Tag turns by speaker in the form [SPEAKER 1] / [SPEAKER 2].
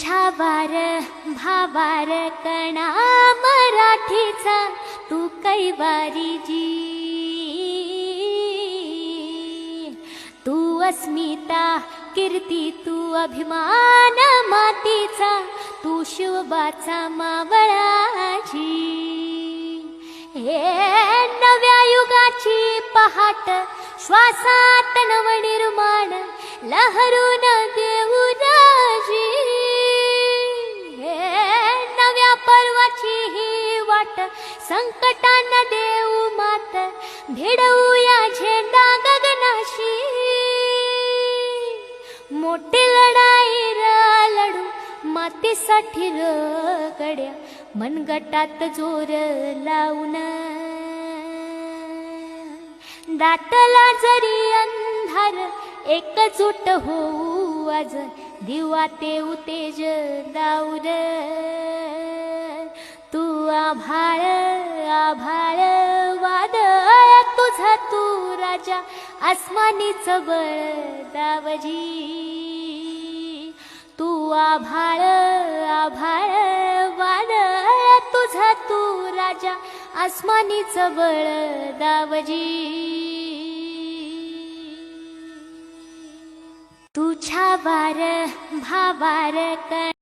[SPEAKER 1] छावार भावार कणा मराठीचा तू कैवारी जी. तू अस्मिता कीर्ती तू अभिमान मातीचा तू शिवबाचा मावळाची हे नव्या युगाची पहाट श्वासात नवनिर्माण लहरून वाट संकटान देऊ मात भिडवूया झेंडा गगनाशी. मोठी लढाई र लढू मातीसाठी र गड्या मनगटात जोर लावून. दाटला जरी अंधार एकजूट होऊ आज दिवा ते उतेज दाऊर आभाळ आभाळ वादळ तुझा तू राजा आसमानीच बळ दावजी. तू आभाळ आभाळ वादळ तुझा तू राजा आसमानीच बळ दावजी. तुझ्या वार भावार कर